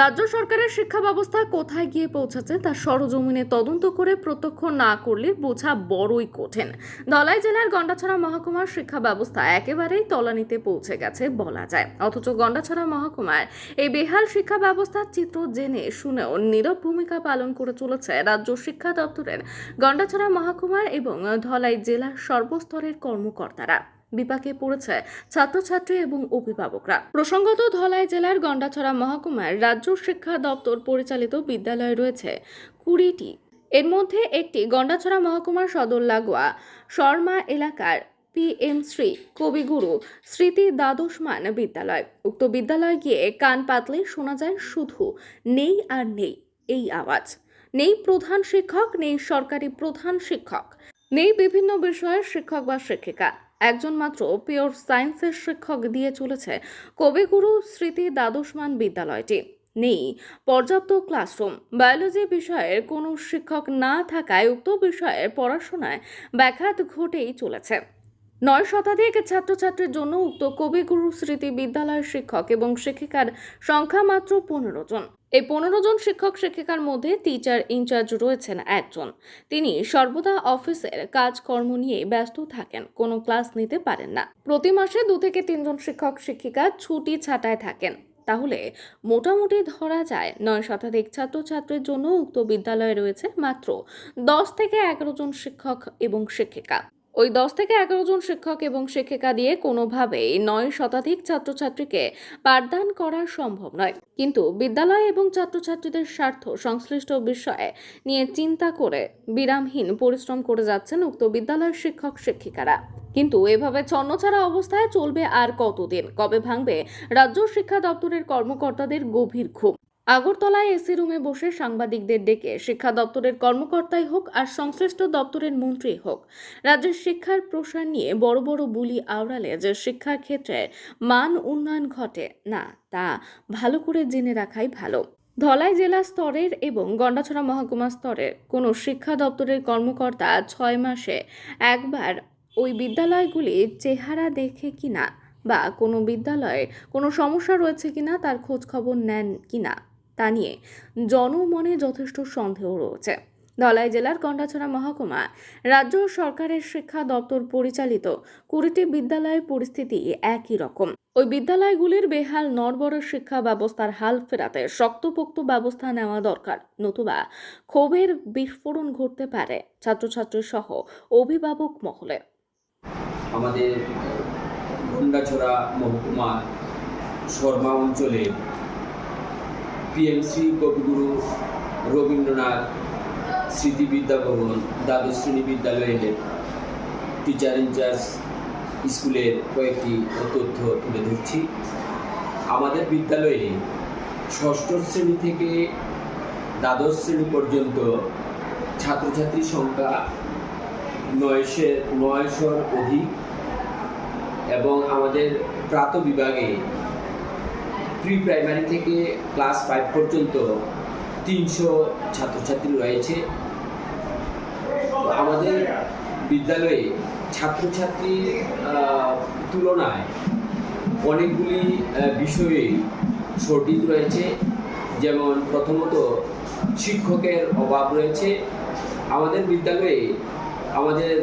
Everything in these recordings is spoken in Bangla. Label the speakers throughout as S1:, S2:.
S1: রাজ্য সরকারের শিক্ষা ব্যবস্থা কোথায় গিয়ে পৌঁছেছে তা সরজমিনে তদন্ত করে প্রত্যক্ষ না করলে বোঝা বড়ই কঠিন। ধলাই জেলার গন্ডাছড়া মহকুমার শিক্ষা ব্যবস্থা একেবারেই তলানিতে পৌঁছে গেছে বলা যায়। অথচ গন্ডাছড়া মহকুমার এই বেহাল শিক্ষা ব্যবস্থার চিত্র জেনে শুনেও নীরব ভূমিকা পালন করে চলেছে রাজ্য শিক্ষা দপ্তরের গন্ডাছড়া মহকুমার এবং ধলাই জেলার সর্বস্তরের কর্মকর্তারা। বিপাকে পড়েছে ছাত্রছাত্রী এবং অভিভাবকরা। প্রসঙ্গত ধলাই জেলার গন্ডাছড়া মহকুমার রাজ্য শিক্ষা দপ্তর পরিচালিত বিদ্যালয় রয়েছে কুড়িটি। এর মধ্যে একটি গন্ডাছড়া মহকুমার সদর লাগোয়া শর্মা এলাকার পিএম শ্রী কবিগুরু স্মৃতি দ্বাদশমান বিদ্যালয়। উক্ত বিদ্যালয় গিয়ে কান পাতলে শোনা যায় শুধু নেই আর নেই এই আওয়াজ। নেই প্রধান শিক্ষক, নেই সরকারি প্রধান শিক্ষক, নেই বিভিন্ন বিষয়ের শিক্ষক বা শিক্ষিকা। একজন মাত্র পিওর সায়েন্সের শিক্ষক দিয়ে চলেছে কবিগুরু স্মৃতি দ্বাদশমান বিদ্যালয়টি। নেই, পর্যাপ্ত ক্লাসরুম বায়োলজি বিষয়ের কোনো শিক্ষক না থাকায় উক্ত বিষয়ের পড়াশোনায় ব্যাঘাত ঘটেই চলেছে। নয় শতাধিক ছাত্রছাত্রীর জন্য উক্ত কবিগুরু স্মৃতি বিদ্যালয়ের শিক্ষক এবং শিক্ষিকার সংখ্যা মাত্র পনেরো জন। এই পনেরো জন শিক্ষক শিক্ষিকার মধ্যে টিচার ইনচার্জ রয়েছেন একজন। তিনি সর্বদা অফিসের কাজকর্ম নিয়ে ব্যস্ত থাকেন, কোনো ক্লাস নিতে পারেন না। প্রতি মাসে দু থেকে তিনজন শিক্ষক শিক্ষিকা ছুটি ছাটায় থাকেন। তাহলে মোটামুটি ধরা যায়, নয় শতাধিক ছাত্রছাত্রীর জন্য উক্ত বিদ্যালয়ে রয়েছে মাত্র দশ থেকে এগারো জন শিক্ষক এবং শিক্ষিকা। ওই দশ থেকে এগারো জন শিক্ষক এবং শিক্ষিকা দিয়ে কোনোভাবেই নয় শতাধিক ছাত্রছাত্রীকে পাঠদান করা সম্ভব নয়। কিন্তু বিদ্যালয় এবং ছাত্রছাত্রীদের স্বার্থ সংশ্লিষ্ট বিষয়ে নিয়ে চিন্তা করে বিরামহীন পরিশ্রম করে যাচ্ছেন উক্ত বিদ্যালয়ের শিক্ষক শিক্ষিকারা। কিন্তু এভাবে ছন্নছাড়া অবস্থায় চলবে আর কতদিন? কবে ভাঙবে? রাজ্য শিক্ষা দপ্তরের কর্মকর্তাদের গভীর ক্ষোভ। আগরতলায় এসি রুমে বসে সাংবাদিকদের ডেকে শিক্ষা দপ্তরের কর্মকর্তাই হোক আর সংশ্লিষ্ট দপ্তরের মন্ত্রী হোক। রাজ্যের শিক্ষার প্রসার নিয়ে বড় বড় বুলি আওড়ালে যে শিক্ষার ক্ষেত্রে মান উন্নয়ন ঘটে, না, তা ভালো করে জেনে রাখাই ভালো। ধলাই জেলা স্তরের এবং গন্ডাছড়া মহকুমা স্তরের কোনো শিক্ষা দপ্তরের কর্মকর্তা ছয় মাসে একবার ওই বিদ্যালয়গুলির চেহারা দেখে কিনা বা কোনো বিদ্যালয়ে কোনো সমস্যা রয়েছে কিনা তার খোঁজ খবর নেন কিনা তা নিয়ে জনমনে যথেষ্ট সন্দেহ রয়েছে। ধলাই জেলার গন্ডাছড়া মহকুমা রাজ্য সরকারের শিক্ষা দপ্তর পরিচালিত কুড়িটি বিদ্যালয়ের পরিস্থিতি একই রকম। ওই বিদ্যালয়গুলির বেহাল নড়বড় শিক্ষা ব্যবস্থার হাল ফেরাতে শক্তপোক্ত ব্যবস্থা নেওয়া দরকার, নতুবা ক্ষোভের বিস্ফোরণ ঘটতে পারে ছাত্রছাত্রী সহ অভিভাবক মহলে।
S2: আমাদের গন্ডাছড়া মহকুমা শর্মা অঞ্চলে পিএমসি কবিগুরু রবীন্দ্রনাথ স্মৃতি বিদ্যাভবন দ্বাদশ শ্রেণি বিদ্যালয়ের টিচার ইনচার্জ স্কুলের কয়েকটি তথ্য তুলে ধরছি। আমাদের বিদ্যালয়ে ষষ্ঠ শ্রেণি থেকে দ্বাদশ শ্রেণি পর্যন্ত ছাত্রছাত্রীর সংখ্যা নয়শে, নয়শোর অধিক এবং আমাদের প্রাত বিভাগে প্রি প্রাইমারি থেকে ক্লাস ফাইভ পর্যন্ত তিনশো ছাত্রছাত্রী রয়েছে। আমাদের বিদ্যালয়ে ছাত্রছাত্রীর তুলনায় অনেকগুলি বিষয়ে শর্টিজ রয়েছে। যেমন প্রথমত শিক্ষকের অভাব রয়েছে। আমাদের বিদ্যালয়ে, আমাদের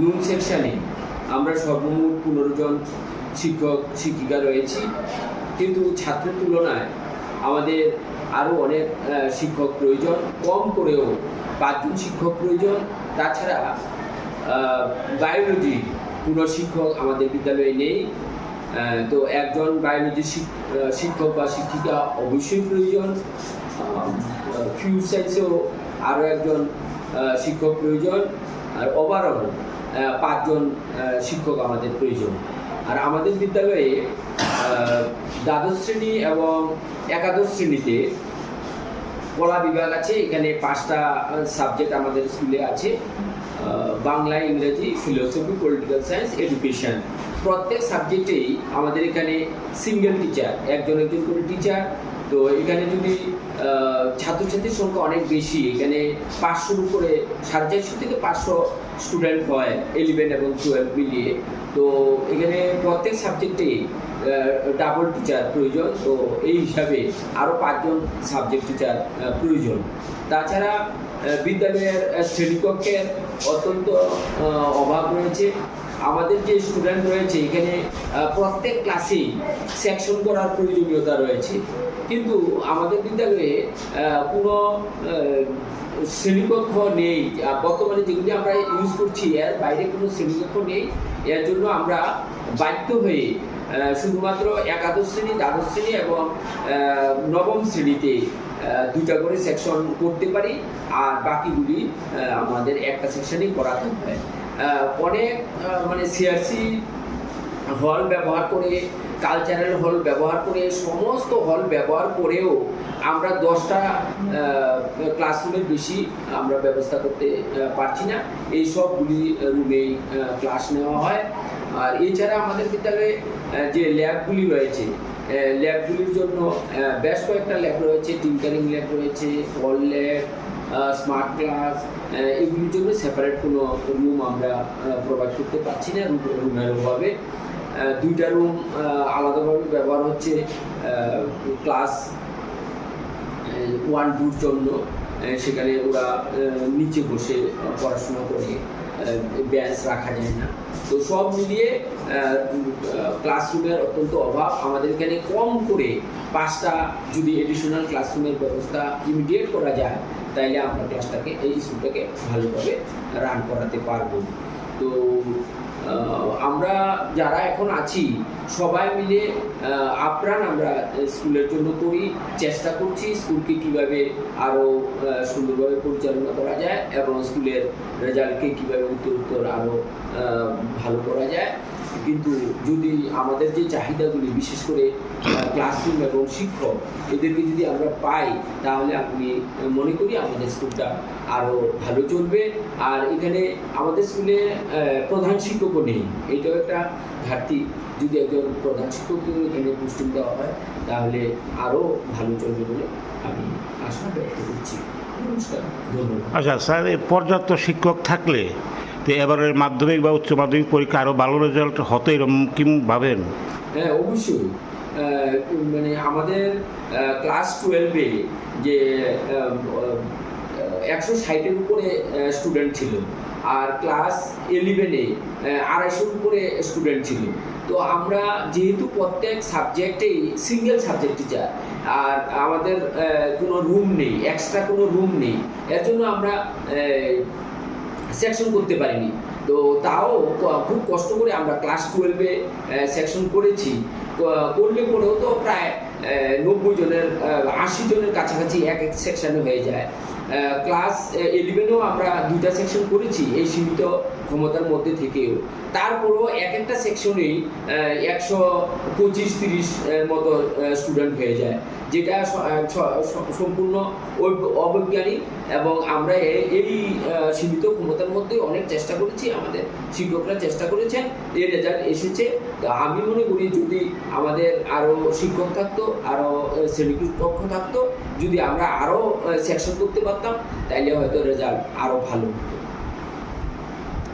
S2: নুন সেকশানে আমরা সর্বমোট পনেরো জন শিক্ষক, শিক্ষিকা রয়েছি। কিন্তু ছাত্রের তুলনায় আমাদের আরও অনেক শিক্ষক প্রয়োজন, কম করেও পাঁচজন শিক্ষক প্রয়োজন। তাছাড়া বায়োলজি কোনো শিক্ষক আমাদের বিদ্যালয়ে নেই। তো একজন বায়োলজি শিক্ষক বা শিক্ষিকা অবশ্যই প্রয়োজন। ফিউ সায়েন্সেও আরও একজন শিক্ষক প্রয়োজন। আর ওভারঅল পাঁচজন শিক্ষক আমাদের প্রয়োজন। আর আমাদের বিদ্যালয়ে দ্বাদশ শ্রেণি এবং একাদশ শ্রেণীতে কলা বিভাগ আছে। এখানে পাঁচটা সাবজেক্ট আমাদের স্কুলে আছে। বাংলা, ইংরেজি ফিলোসফি পলিটিক্যাল সায়েন্স এডুকেশন প্রত্যেক সাবজেক্টেই আমাদের এখানে সিঙ্গেল টিচার একজন একজন করে টিচার তো এখানে যদি ছাত্রছাত্রীর সংখ্যা অনেক বেশি। এখানে পাঁচশোর উপরে, সাড়ে চারশো থেকে পাঁচশো স্টুডেন্ট হয় ইলেভেন এবং টুয়েলভ মিলিয়ে। তো এখানে প্রত্যেক সাবজেক্টে ডাবল টিচার প্রয়োজন। তো এই হিসাবে আরও পাঁচজন সাবজেক্ট টিচার প্রয়োজন। তাছাড়া বিদ্যালয়ের শ্রেণীকক্ষের অত্যন্ত অভাব রয়েছে। আমাদের যে স্টুডেন্ট রয়েছে, এখানে প্রত্যেক ক্লাসেই সেকশন করার প্রয়োজনীয়তা রয়েছে। কিন্তু আমাদের বিদ্যালয়ে কোনো শ্রেণীকক্ষ নেই। বর্তমানে যেগুলি আমরা ইউজ করছি, এর বাইরে কোনো শ্রেণীকক্ষ নেই। এর জন্য আমরা বাধ্য হয়ে শুধুমাত্র একাদশ শ্রেণি, দ্বাদশ শ্রেণি এবং নবম শ্রেণীতে দুটা করে সেকশন করতে পারি আর বাকিগুলি আমাদের একটা সেকশনেই হয় আহ, অনেক মানে সিআরসি হল ব্যবহার করে কালচারাল হল ব্যবহার করে সমস্ত হল ব্যবহার করেও আমরা দশটা ক্লাসরুমের বেশি আমরা ব্যবস্থা করতে পারছি না। এই সবগুলি রুমেই ক্লাস নেওয়া হয়। আর এছাড়া আমাদের বিদ্যালয়ে যে ল্যাবগুলি রয়েছে ল্যাবগুলির জন্য বেশ কয়েকটা ল্যাব রয়েছে টিঙ্কারিং ল্যাব রয়েছে, হল ল্যাব স্মার্ট ক্লাস এগুলির জন্য সেপারেট কোনো রুম আমরা প্রোভাইড করতে পারছি না রুম- রুমের অভাবে। দুইটা রুম আলাদাভাবে ব্যবহার হচ্ছে ক্লাস ওয়ান টুর জন্য সেখানে ওরা নিচে বসে পড়াশোনা করে। ব্যাচ রাখা যায় না। তো সব মিলিয়ে ক্লাসরুমের অত্যন্ত অভাব। আমাদের এখানে কম করে পাঁচটা যদি এডিশনাল ক্লাসরুমের ব্যবস্থা ইমিডিয়েট করা যায়, তাইলে আমরা ক্লাসটাকে এই স্কুলটাকে ভালোভাবে রান করাতে পারব। তো আমরা যারা এখন আছি, সবাই মিলে আপ্রাণ আমরা স্কুলের জন্য করি, চেষ্টা করছি স্কুলকে কীভাবে আরও সুন্দরভাবে পরিচালনা করা যায় এবং স্কুলের রেজাল্টকে কীভাবে উত্তর উত্তর আরও ভালো করা যায়। কিন্তু যদি আমাদের যে চাহিদাগুলি, বিশেষ করে ক্লাসরুম এবং শিক্ষক, এদেরকে যদি আমরা পাই, তাহলে আমি মনে করি আমাদের স্কুলটা আরও ভালো চলবে। আর এখানে আমাদের স্কুলে প্রধান শিক্ষকও নেই। এটাও একটা ঘাটতি। যদি একজন প্রধান শিক্ষককে এখানে পোস্টিং দেওয়া হয়, তাহলে আরও ভালো চলবে বলে আমি আশা ব্যক্ত করছি। নমস্কার। ধন্যবাদ।
S3: আচ্ছা স্যার পর্যাপ্ত শিক্ষক থাকলে তো এবারের মাধ্যমিক বা উচ্চ মাধ্যমিক পরীক্ষা আরও ভালো রেজাল্ট হতো এরকম কি ভাবেন?
S2: হ্যাঁ অবশ্যই। মানে আমাদের ক্লাস টুয়েলভে যে একশো ষাটের উপরে স্টুডেন্ট ছিল আর ক্লাস ইলেভেনে আড়াইশোর উপরে স্টুডেন্ট ছিল। তো আমরা যেহেতু প্রত্যেক সাবজেক্টেই সিঙ্গেল সাবজেক্ট টিচার আর আমাদের কোনো রুম নেই এক্সট্রা কোনো রুম নেই, এর জন্য আমরা সেকশন করতে পারিনি। তো তাও খুব কষ্ট করে আমরা ক্লাস টুয়েলভে সেকশন করেছি। করলে পরেও তো প্রায় নব্বই জনের আশি জনের কাছাকাছি এক এক সেকশনে হয়ে যায়। ক্লাস ইলেভেনেও আমরা দুইটা সেকশন করেছি, এই সীমিত ক্ষমতার মধ্যে থেকেও। তারপরও এক একটা সেকশনেই একশো পঁচিশ, তিরিশ মতো স্টুডেন্ট হয়ে যায়, যেটা সম্পূর্ণ অবৈজ্ঞানিক এবং আমরা এই সীমিত ক্ষমতার মধ্যে অনেক চেষ্টা করেছি, আমাদের শিক্ষকরা চেষ্টা করেছেন এই রেজাল্ট এসেছে। আমি মনে করি যদি আমাদের আরও শিক্ষক থাকতো, আরও শ্রেণীকক্ষ থাকতো যদি আমরা আরও সেকশন করতে পারতাম তাহলে হয়তো রেজাল্ট আরও ভালো হতো।